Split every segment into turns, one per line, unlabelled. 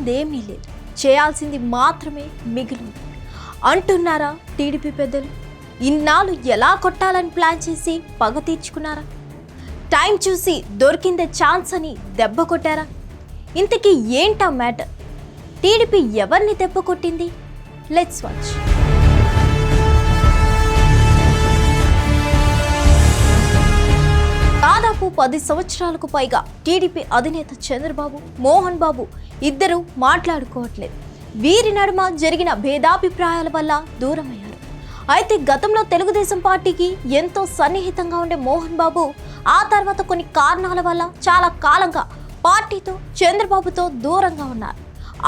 చేసిందేమీ లేదు. చేయాల్సింది మాత్రమే మిగిలింది. అంటున్నారా టీడీపీ పెద్దలు? ఇన్నాళ్ళు ఎలా కొట్టాలని ప్లాన్ చేసి పగ తీర్చుకున్నారా? టైం చూసి దొరికిందే ఛాన్స్ అని దెబ్బ కొట్టారా? ఇంతకీ ఏంటా మ్యాటర్? టీడీపీ ఎవరిని దెబ్బ కొట్టింది? లెట్స్ వాచ్ దాదాపు పది సంవత్సరాలకు పైగా టీడీపీ అధినేత చంద్రబాబు మోహన్ బాబు ఇద్దరు మాట్లాడుకోవట్లేదు. వీరి నడుమ జరిగిన భేదాభిప్రాయాల వల్ల దూరమయ్యారు. అయితే గతంలో తెలుగుదేశం పార్టీకి ఎంతో సన్నిహితంగా ఉండే మోహన్ బాబు ఆ తర్వాత కొన్ని కారణాల వల్ల చాలా కాలంగా పార్టీతో చంద్రబాబుతో దూరంగా ఉన్నారు.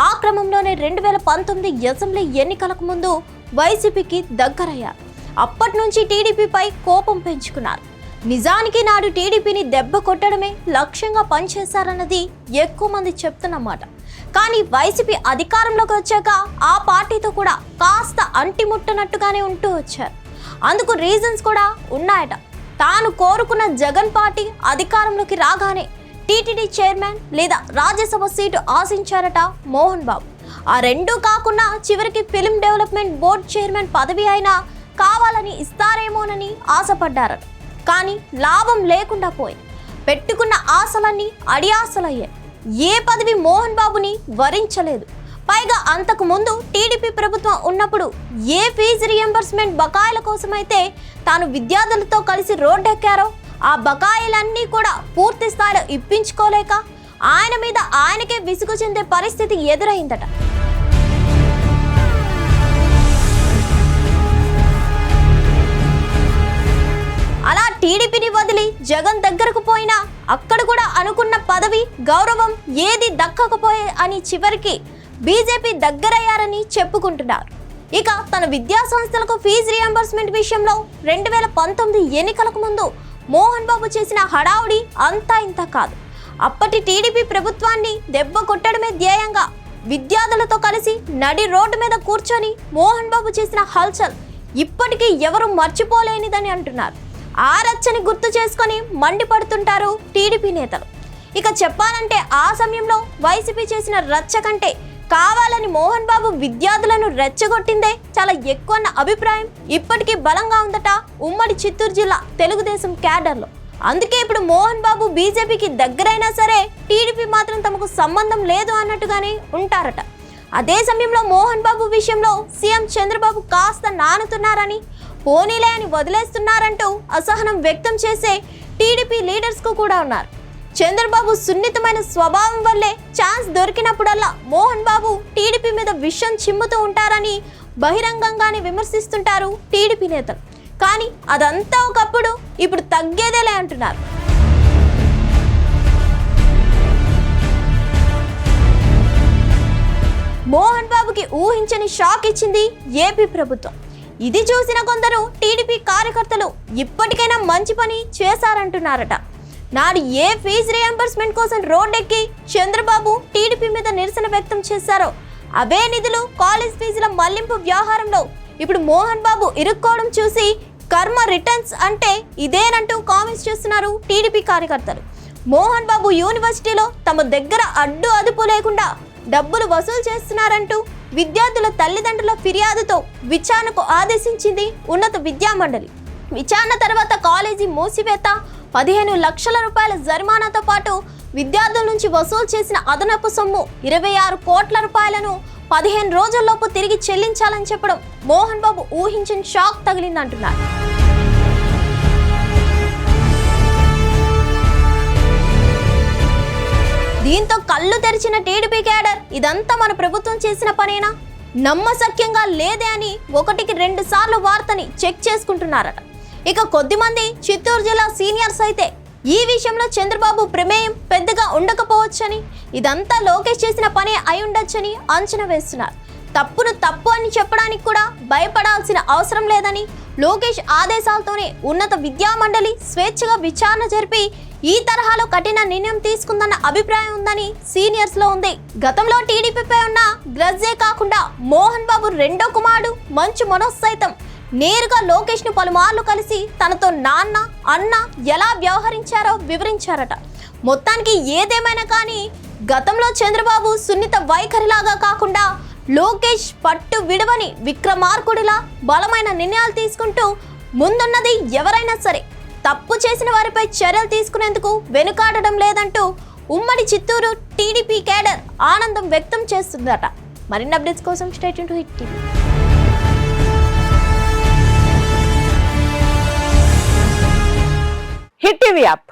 ఆ క్రమంలోనే రెండు వేల పంతొమ్మిది అసెంబ్లీ ఎన్నికలకు ముందు వైసీపీకి దగ్గరయ్యారు. అప్పటి నుంచి టీడీపీపై కోపం పెంచుకున్నారు. నిజానికి నాడు టీడీపీని దెబ్బ కొట్టడమే లక్ష్యంగా పనిచేశారన్నది ఎక్కువ మంది చెప్తున్నమాట కానీ వైసీపీ అధికారంలోకి వచ్చాక ఆ పార్టీతో కూడా కాస్త అంటిముట్టనట్టుగానే ఉంటూ వచ్చారు. అందుకు రీజన్స్ కూడా ఉన్నాయట. తాను కోరుకున్న జగన్ పార్టీ అధికారంలోకి రాగానే టీటీడీ చైర్మన్ లేదా రాజ్యసభ సీటు ఆశించారట మోహన్ బాబు. ఆ రెండూ కాకుండా చివరికి ఫిల్మ్ డెవలప్మెంట్ బోర్డు చైర్మన్ పదవి అయినా కావాలని ఇస్తారేమోనని ఆశపడ్డారట. కానీ లాభం లేకుండా పోయింది పెట్టుకున్న ఆశలన్నీ అడియాసలయ్యాయి ఏ పదవి మోహన్ బాబుని వరించలేదు. పైగా అంతకు ముందు టీడీపీ ప్రభుత్వం ఉన్నప్పుడు ఏ ఫీజు రియంబర్స్మెంట్ బకాయిల కోసమైతే తాను విద్యార్థులతో కలిసి రోడ్డెక్కారో ఆ బకాయిలన్నీ కూడా పూర్తి స్థాయిలో ఇప్పించుకోలేక ఆయన మీద ఆయనకే విసుగు చెందే పరిస్థితి ఎదురైందట. అలా టీడీపీని వదిలి జగన్ దగ్గరకు పోయినా అక్కడ కూడా అనుకున్న పదవి గౌరవం ఏది దక్కకపోయే అని చివరికి బీజేపీ దగ్గరయ్యారని చెప్పుకుంటున్నారు. ఇక తన విద్యా సంస్థలకు ఫీజు రియంబర్స్మెంట్ విషయంలో రెండు వేల పంతొమ్మిది ఎన్నికలకు ముందు మోహన్ బాబు చేసిన హడావుడి అంతా ఇంత కాదు. అప్పటి టీడీపీ ప్రభుత్వాన్ని దెబ్బ కొట్టడమే ధ్యేయంగా విద్యార్థులతో కలిసి నడి రోడ్డు మీద కూర్చొని మోహన్ బాబు చేసిన హల్చల్ ఇప్పటికీ ఎవరు మర్చిపోలేనిదని అంటున్నారు. ఆ రచ్చని గుర్తు చేసుకొని మండిపడుతుంటారు టీడీపీ నేతలు. ఇక చెప్పాలంటే ఆ సమయంలో వైసీపీ చేసిన రచ్చ కంటే కావాలని మోహన్ బాబు విద్యార్థులను రెచ్చగొట్టిందే చాలా ఎక్కువ అన్న అభిప్రాయం ఇప్పటికీ బలంగా ఉందట ఉమ్మడి చిత్తూరు జిల్లా తెలుగుదేశం క్యాడర్లో. అందుకే ఇప్పుడు మోహన్ బాబు బీజేపీకి దగ్గరైనా సరే టీడీపీ మాత్రం తమకు సంబంధం లేదు అన్నట్టుగానే ఉంటారట. అదే సమయంలో మోహన్ బాబు విషయంలో సీఎం చంద్రబాబు కాస్త నానుతున్నారని పోనీలే అని వదిలేస్తున్నారంటూ అసహనం వ్యక్తం చేసే టీడీపీ లీడర్స్కు కూడా ఉన్నారు. చంద్రబాబు సున్నితమైన స్వభావం వల్లే ఛాన్స్ దొరికినప్పుడల్లా మోహన్ బాబు టీడీపీ మీద విషయం చిమ్ముతూ ఉంటారని బహిరంగంగానే విమర్శిస్తుంటారు టీడీపీ నేతలు. కానీ అదంతా ఒకప్పుడు ఇప్పుడు తగ్గేదేలే అంటున్నారు. మోహన్ బాబుకి ఊహించని షాక్ ఇచ్చింది ఏపీ ప్రభుత్వం. ఇది చూసిన కొందరు టీడీపీ కార్యకర్తలు ఇప్పటికైనా మంచి పని చేశారంటున్నారట. నాడు ఏ ఫీజు రియంబర్స్మెంట్ కోసం రోడ్డెక్కి చంద్రబాబు టీడీపీ మీద నిరసన వ్యక్తం చేశారో అవే నిధులు కాలేజ్ ఫీజుల మళ్ళింపు వ్యవహారంలో ఇప్పుడు మోహన్ బాబు ఇరుక్కోవడం చూసి కర్మ రిటర్న్స్ అంటే ఇదేనంటూ కామెంట్స్ చేస్తున్నారు టీడీపీ కార్యకర్తలు. మోహన్ బాబు యూనివర్సిటీలో తమ దగ్గర అడ్డు అదుపు లేకుండా డబ్బులు వసూలు చేస్తున్నారంటూ విద్యార్థుల తల్లిదండ్రుల ఫిర్యాదుతో విచారణకు ఆదేశించింది ఉన్నత విద్యా మండలి విచారణ తర్వాత కాలేజీ మూసివేత పదిహేను లక్షల రూపాయల జరిమానాతో పాటు విద్యార్థుల నుంచి వసూలు చేసిన అదనపు సొమ్ము ఇరవై ఆరు కోట్ల రూపాయలను పదిహేను రోజుల్లోపు తిరిగి చెల్లించాలని చెప్పడం మోహన్ బాబు ఊహించిన షాక్ తగిలిందంటున్నారు. దీంతో కళ్ళు తెరిచిన టీడీపీ క్యాడర్ ఇదంతా మన ప్రభుత్వం చేసిన పనేనా? నమ్మసక్యంగా లేదే అని ఒకటికి రెండు సార్లు వార్తని చెక్ చేసుకుంటున్నారట. ఇక కొద్దిమంది చిత్తూరు జిల్లా సీనియర్స్ అయితే ఈ విషయంలో చంద్రబాబు ప్రమేయం పెద్దగా ఉండకపోవచ్చని ఇదంతా లోకేష్ చేసిన పనే అయి ఉండొచ్చని అంచనా వేస్తున్నారు. తప్పును తప్పు అని చెప్పడానికి కూడా భయపడాల్సిన అవసరం లేదని లోకేష్ ఆదేశాలతోనే ఉన్నత విద్యా మండలి స్వేచ్ఛగా విచారణ జరిపి ఈ తరహాలో కఠిన నిర్ణయం తీసుకుందన్న అభిప్రాయం ఉందని సీనియర్స్లో ఉంది. గతంలో టీడీపీపై ఉన్న గ్రజ్జే కాకుండా మోహన్ బాబు రెండో కుమారుడు మంచు మనోజ్ సైతం నేరుగా లోకేష్ను పలుమార్లు కలిసి తనతో నాన్న అన్న ఎలా వ్యవహరించారో వివరించారట. మొత్తానికి ఏదేమైనా కానీ గతంలో చంద్రబాబు సున్నిత వైఖరిలాగా కాకుండా లోకేష్ పట్టు విడవని విక్రమార్కుడిలా బలమైన నిర్ణయాలు తీసుకుంటూ ముందున్నది ఎవరైనా సరే తప్పు చేసిన వారిపై చర్యలు తీసుకునేందుకు వెనుకాడడం లేదంటూ ఉమ్మడి చిత్తూరు టీడీపీ కేడర్ ఆనందం వ్యక్తం చేస్తుందట. మరిన్ని అప్డేట్స్ కోసం state to Hit TV.
Hit TV app.